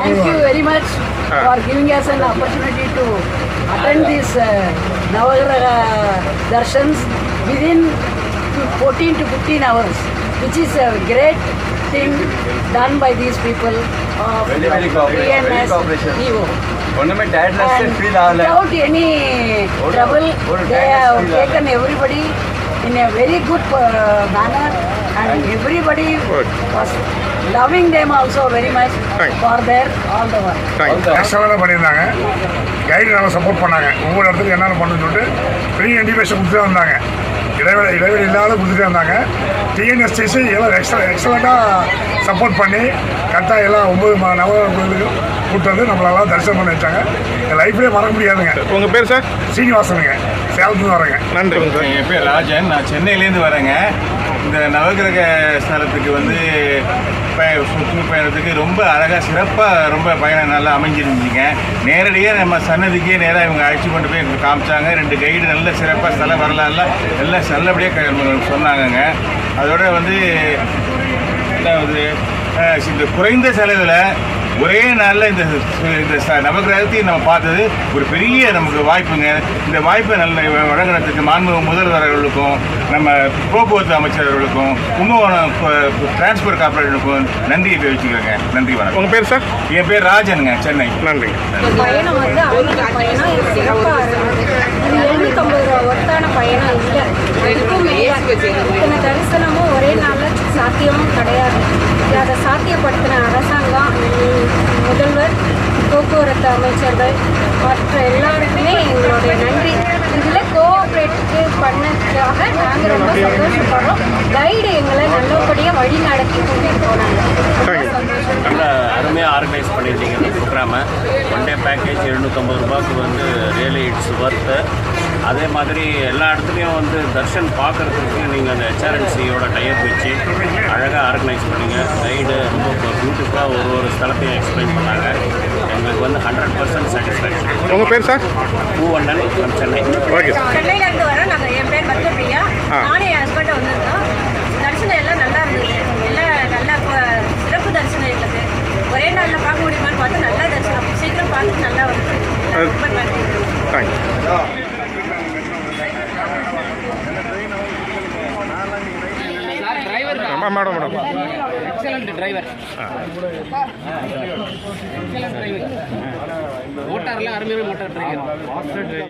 Thank you very much for giving us an opportunity to attend these uh, Navagraha darshans within 14 to 15 hours, which is a great thing done by these people of very, very PMS EO. And without any trouble, they have taken everybody in a very good uh, manner and everybody was loving them also very much Thank you. for their all the work. Thank you extra பண்ணியிருந்தாங்க guide நல்லா support பண்ணாங்க ஒவ்வொரு இடத்துக்கு என்னென்ன பண்ணணும்னு சொல்லிட்டு பெரிய indication கொடுத்துட்டே வந்தாங்க இடைவெளி இடைவெளி இல்லாத கொடுத்துட்டே இருந்தாங்க. டிஎன்எஸ்டிசி எல்லாம் எக்ஸ்ட்ரா எக்ஸலண்ட்டாக சப்போர்ட் பண்ணி கரெக்டாக எல்லாம் ஒம்பது ம நவகிரக கோயிலுக்கு கூப்பிட்டு வந்து நம்மளெல்லாம் தரிசனம் பண்ணி வச்சாங்க. என் லைஃப்லேயே மறக்க முடியாதுங்க. உங்கள் பேர் சார் சீனிவாசனுங்க. சேலத்துலேருந்து வரேங்க. நன்றிங்க சார் என் பேர் ராஜன். நான் சென்னையிலேருந்து வரேங்க. இந்த நவகிரக ஸ்தலத்துக்கு வந்து சுற்று பயணத்துக்கு ரொம்ப அழகாக சிறப்பாக ரொம்ப பயணம் நல்லா அமைஞ்சிருந்துச்சிங்க நேரடியாக நம்ம சன்னதிக்கே நேராக இவங்க அழைச்சி கொண்டு போய் எங்களுக்கு காமிச்சாங்க. ரெண்டு கைடு நல்ல சிறப்பாக ஸ்தல வரலாறுலாம் எல்லாம் நல்லபடியாக சொன்னாங்கங்க. அதோட வந்து அதாவது இந்த குறைந்த செலவில் ஒரே நாளில் இந்த இந்த நவகிரகத்தையும் நம்ம பார்த்தது ஒரு பெரிய நமக்கு வாய்ப்புங்க. இந்த வாய்ப்பை நல்ல வழங்குறதுக்கு மாண்பு முதல்வர் அவர்களுக்கும் நம்ம போக்குவரத்து அமைச்சர்களுக்கும் கும்பகோணம் டிரான்ஸ்போர்ட் கார்பரேஷனுக்கும் நன்றியை தெரிவிச்சுக்கிறேங்க. நன்றி வணக்கம். உங்கள் பேர் சார்? என் பேர் ராஜனுங்க சென்னை. நன்றிங்க பயணம் வந்து பயணம் இது சிறப்பாக இருந்தது இது எழுநூத்தம்பது ரூபா ஒருத்தான பயணம் இல்லை. போக்குவரத்து அமைச்சர்கள் மற்ற எல்லாருக்குமே எங்களுடைய நன்றி. இதில் கோஆப்ரேட்டுக்கு பண்ணதுக்காக நாங்கள் ரொம்ப சந்தோஷப்படுறோம். கைடு எங்களை நல்லபடியாக வழி நடத்தி கொண்டு போனாங்க. நல்ல அருமையாக ஆர்கனைஸ் பண்ணியிருந்தீங்க இந்த ப்ரோக்ராமை டே பேக்கேஜ் எழுநூற்றம்பது ரூபாய்க்கு வந்து ரியலி இட்ஸ் ஒர்த்து அதே மாதிரி எல்லா இடத்துலையும் வந்து தர்ஷன் பார்க்குறதுக்கு நீங்கள் அந்த ஹெச்ஆர்என்சியோட டைப் வச்சு அழகாக ஆர்கனைஸ் பண்ணீங்க. கைடு ரொம்ப பியூட்டிஃபுல்லாக ஒரு ஒரு ஸ்தலத்தையும் எக்ஸ்பிளைன் பண்ணாங்க. எங்களுக்கு வந்து ஹண்ட்ரட் பர்சன்ட் சாட்டிஸ்ஃபேக்ஷன் உங்கள் பேர் sir Poovannan Chennai okay sir சென்னையில இருந்து வரோம். நாங்கள் என் பேர் பத்மபிரியா. நானும் என் ஹஸ்பண்டும் வந்திருந்தோம் தரிசனம் எல்லாம் நல்லா இருந்தது எல்லாம் நல்லா கொ- சிறப்பு தரிசனம் எங்களுக்கு ஒரே நாளில் பார்க்க முடியுமான்னு பார்த்து நல்லா தரிசனம் சீக்கிரம் பார்த்துட்டு நல்லா வருது ரொம்ப மேடம் மேடம் எக்ஸலண்ட் டிரைவர் மோட்டார்லாம் அருமையான மோட்டார் டிரைவர்